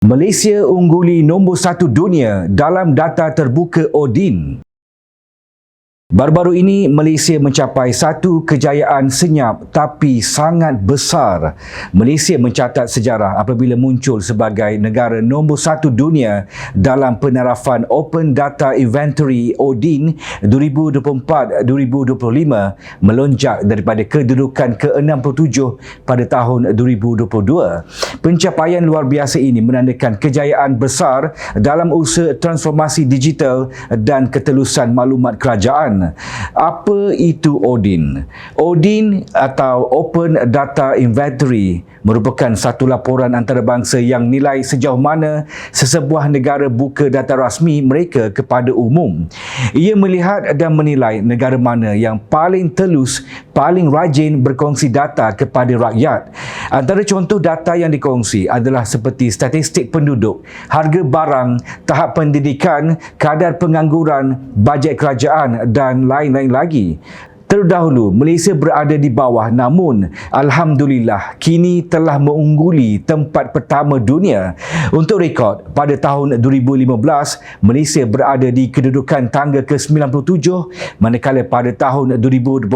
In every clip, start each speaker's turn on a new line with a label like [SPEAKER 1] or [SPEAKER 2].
[SPEAKER 1] Malaysia ungguli nombor satu dunia dalam data terbuka Odin. Baru-baru ini Malaysia mencapai satu kejayaan senyap tapi sangat besar. Malaysia mencatat sejarah apabila muncul sebagai negara nombor satu dunia dalam penarafan Open Data Inventory ODIN 2024-2025 melonjak daripada kedudukan ke-67 pada tahun 2022. Pencapaian luar biasa ini menandakan kejayaan besar dalam usaha transformasi digital dan ketelusan maklumat kerajaan. Apa itu Odin? Odin atau Open Data Inventory merupakan satu laporan antarabangsa yang nilai sejauh mana sesebuah negara buka data rasmi mereka kepada umum. Ia melihat dan menilai negara mana yang paling telus, paling rajin berkongsi data kepada rakyat. Antara contoh data yang dikongsi adalah seperti statistik penduduk, harga barang, tahap pendidikan, kadar pengangguran, bajet kerajaan dan lain-lain lagi. Terdahulu, Malaysia berada di bawah namun Alhamdulillah kini telah mengungguli tempat pertama dunia. Untuk rekod, pada tahun 2015, Malaysia berada di kedudukan tangga ke-97 manakala pada tahun 2024,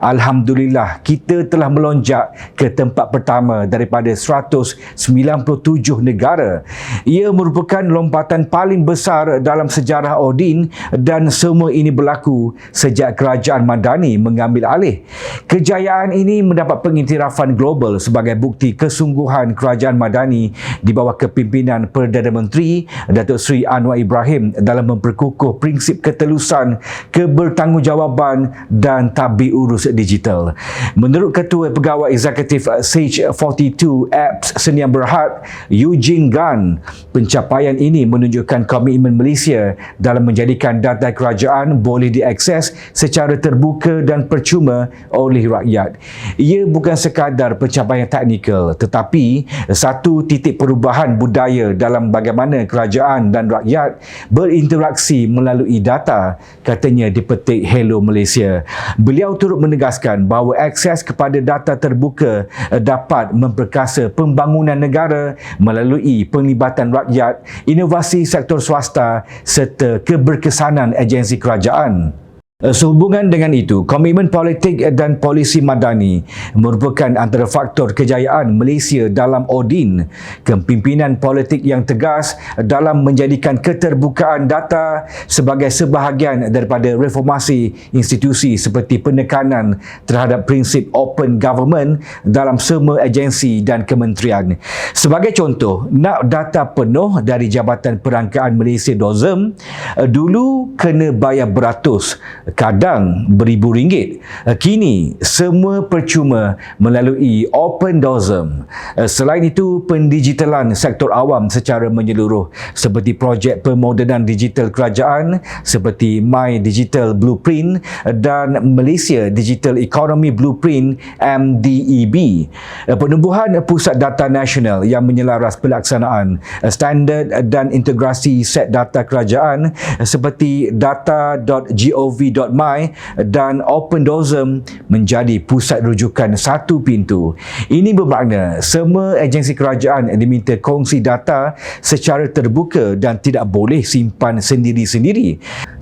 [SPEAKER 1] Alhamdulillah kita telah melonjak ke tempat pertama daripada 197 negara. Ia merupakan lompatan paling besar dalam sejarah Odin dan semua ini berlaku sejak kerajaan Madani Madani mengambil alih. Kejayaan ini mendapat pengiktirafan global sebagai bukti kesungguhan kerajaan Madani di bawah kepimpinan Perdana Menteri Datuk Seri Anwar Ibrahim dalam memperkukuh prinsip ketelusan, kebertanggungjawaban dan tabi urus digital. Menurut Ketua Pegawai Eksekutif Sage 42 Apps Senian Berhad, Eugene Gan, pencapaian ini menunjukkan komitmen Malaysia dalam menjadikan data kerajaan boleh diakses secara terbuka terbuka dan percuma oleh rakyat. Ia bukan sekadar pencapaian teknikal tetapi satu titik perubahan budaya dalam bagaimana kerajaan dan rakyat berinteraksi melalui data katanya dipetik Hello Malaysia. Beliau turut menegaskan bahawa akses kepada data terbuka dapat memperkasa pembangunan negara melalui penglibatan rakyat, inovasi sektor swasta serta keberkesanan agensi kerajaan. Eh, sehubungan dengan itu, komitmen politik dan polisi madani merupakan antara faktor kejayaan Malaysia dalam Odin. Kepimpinan politik yang tegas dalam menjadikan keterbukaan data sebagai sebahagian daripada reformasi institusi seperti penekanan terhadap prinsip open government dalam semua agensi dan kementerian. Sebagai contoh, nak data penuh dari Jabatan Perangkaan Malaysia DOZEM, eh, dulu kena bayar beratus kadang beribu ringgit. Eh, kini semua percuma melalui Open Dosm. Eh, selain itu, pendigitalan sektor awam secara menyeluruh seperti projek pemodenan digital kerajaan seperti My Digital Blueprint dan Malaysia Digital Economy Blueprint MDEB. Eh, penubuhan Pusat Data Nasional yang menyelaras pelaksanaan standard dan integrasi set data kerajaan seperti data.gov.my data.my dan OpenDOSM menjadi pusat rujukan satu pintu. Ini bermakna semua agensi kerajaan diminta kongsi data secara terbuka dan tidak boleh simpan sendiri-sendiri.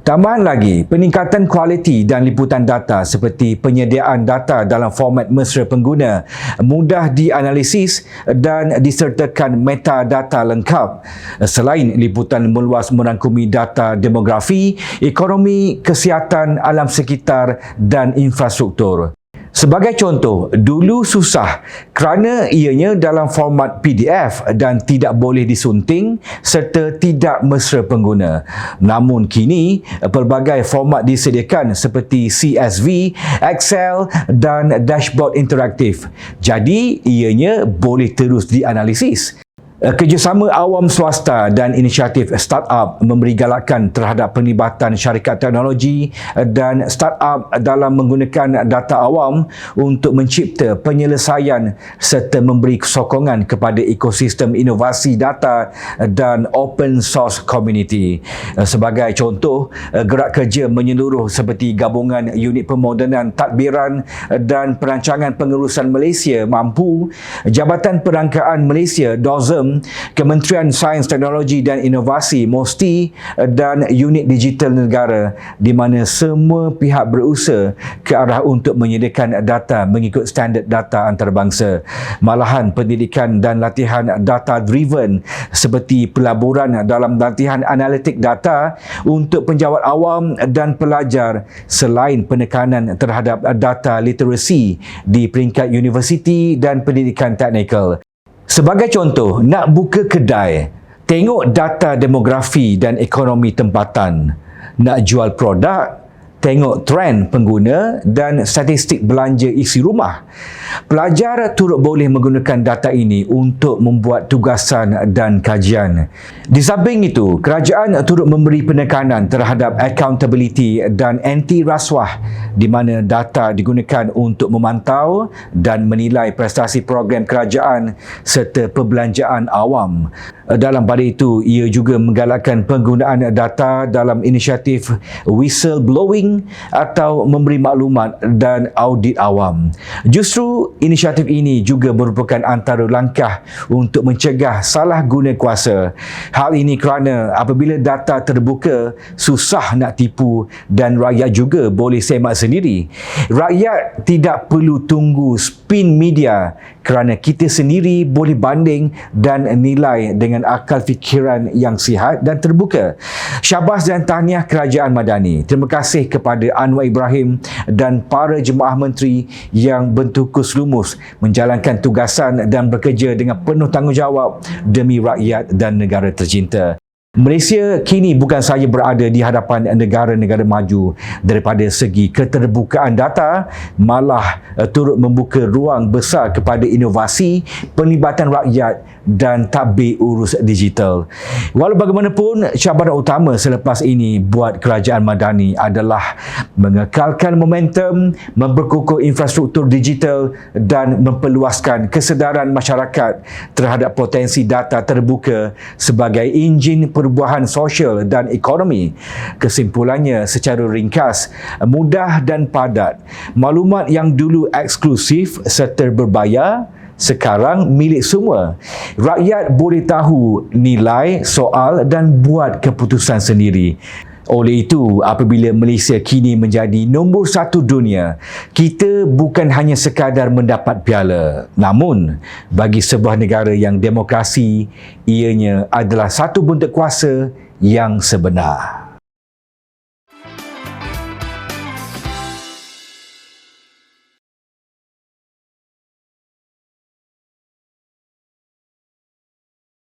[SPEAKER 1] Tambahan lagi, peningkatan kualiti dan liputan data seperti penyediaan data dalam format mesra pengguna mudah dianalisis dan disertakan metadata lengkap. Selain liputan meluas merangkumi data demografi, ekonomi, kesihatan, alam sekitar dan infrastruktur. Sebagai contoh, dulu susah kerana ianya dalam format PDF dan tidak boleh disunting serta tidak mesra pengguna. Namun kini, pelbagai format disediakan seperti CSV, Excel dan dashboard interaktif. Jadi, ianya boleh terus dianalisis. Eh, kerjasama awam swasta dan inisiatif startup memberi galakan terhadap penglibatan syarikat teknologi eh, dan startup dalam menggunakan data awam untuk mencipta penyelesaian serta memberi sokongan kepada ekosistem inovasi data dan open source community. Eh, sebagai contoh, gerak kerja menyeluruh seperti gabungan unit pemodenan tadbiran dan perancangan pengurusan Malaysia mampu Jabatan Perangkaan Malaysia DOZEM Momentum, Kementerian Sains Teknologi dan Inovasi MOSTI dan unit digital negara di mana semua pihak berusaha ke arah untuk menyediakan data mengikut standard data antarabangsa. Malahan pendidikan dan latihan data driven seperti pelaburan dalam latihan analitik data untuk penjawat awam dan pelajar selain penekanan terhadap data literasi di peringkat universiti dan pendidikan teknikal. Sebagai contoh, nak buka kedai, tengok data demografi dan ekonomi tempatan. Nak jual produk, tengok trend pengguna dan statistik belanja isi rumah. Pelajar turut boleh menggunakan data ini untuk membuat tugasan dan kajian. Di samping itu, kerajaan turut memberi penekanan terhadap accountability dan anti rasuah di mana data digunakan untuk memantau dan menilai prestasi program kerajaan serta perbelanjaan awam. Dalam pada itu, ia juga menggalakkan penggunaan data dalam inisiatif whistleblowing atau memberi maklumat dan audit awam. Justru inisiatif ini juga merupakan antara langkah untuk mencegah salah guna kuasa. Hal ini kerana apabila data terbuka, susah nak tipu dan rakyat juga boleh semak sendiri. Rakyat tidak perlu tunggu spin media kerana kita sendiri boleh banding dan nilai dengan akal fikiran yang sihat dan terbuka. Syabas dan tahniah Kerajaan Madani. Terima kasih kepada Anwar Ibrahim dan para jemaah menteri yang bentukus lumus menjalankan tugasan dan bekerja dengan penuh tanggungjawab demi rakyat dan negara tercinta. Malaysia kini bukan sahaja berada di hadapan negara-negara maju daripada segi keterbukaan data, malah uh, turut membuka ruang besar kepada inovasi, penlibatan rakyat dan tabir urus digital. Walau bagaimanapun, cabaran utama selepas ini buat kerajaan Madani adalah mengekalkan momentum, memperkukuh infrastruktur digital dan memperluaskan kesedaran masyarakat terhadap potensi data terbuka sebagai enjin perubahan sosial dan ekonomi. Kesimpulannya secara ringkas, mudah dan padat. Maklumat yang dulu eksklusif serta berbayar sekarang milik semua. Rakyat boleh tahu nilai soal dan buat keputusan sendiri. Oleh itu, apabila Malaysia kini menjadi nombor satu dunia, kita bukan hanya sekadar mendapat piala. Namun, bagi sebuah negara yang demokrasi, ianya adalah satu bentuk kuasa yang sebenar.